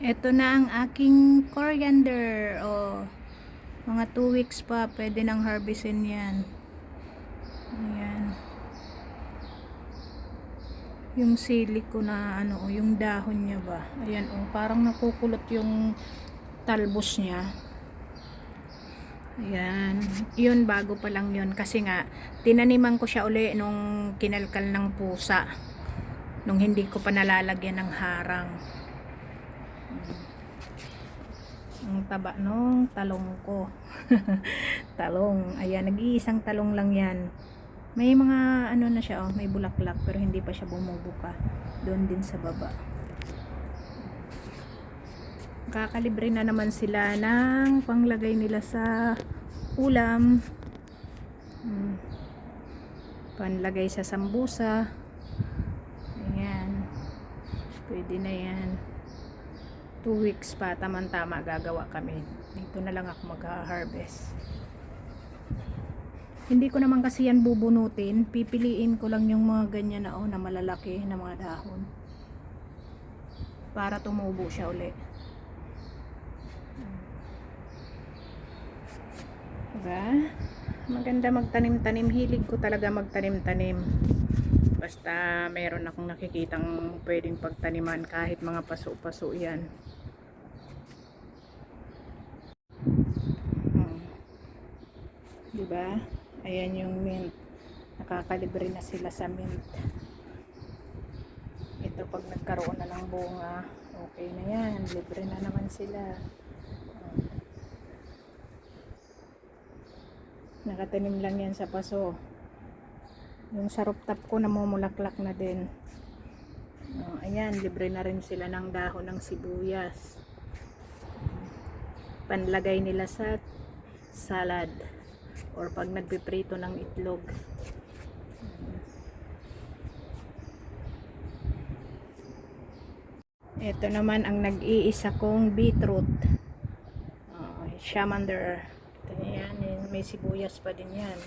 Ito na ang aking coriander. O, mga 2 weeks pa, pwede nang harvestin yan. Ayan. Yung sili ko na ano, o, yung dahon niya ba. Ayan, o, parang nakukulot yung talbos niya. Ayan. Yun, bago pa lang yun. Kasi nga, tinaniman ko siya uli nung kinalkal ng pusa. Nung hindi ko pa nalalagyan ng harang. Ang taba nung talong ko. talong. Ayan, nag-iisang talong lang yan. May mga ano na siya, oh, may bulaklak pero hindi pa siya bumubuka. Doon din sa baba. Kakalibre na naman sila ng panglagay nila sa ulam. Hmm. Panlagay sa sambusa. Ayan. Pwede na yan. 2 weeks pa, tamang-tama gagawa kami. Dito na lang ako mag-harvest. Hindi ko naman kasi yan bubunutin. Pipiliin ko lang yung mga ganyan na, oh, na malalaki na mga dahon. Para tumubo siya uli. Diba? Maganda magtanim-tanim. Hilig ko talaga magtanim-tanim. Basta meron akong nakikitang pwedeng pagtaniman kahit mga paso-paso yan. Hmm. Diba? Ayan yung mint. Nakakalibre na sila sa mint. Ito pag nagkaroon na ng bunga, okay na yan. Libre na naman sila. Nakatanim lang yan sa paso. Yung sa rooftop ko namumulaklak na din. Oh, ayan, libre na rin sila ng dahon ng sibuyas. Panlagay nila sa salad or pag nagpiprito ng itlog. Ito naman ang nag-iisa kong beetroot. Oh, shamander. Ito yan, may sibuyas pa din yan.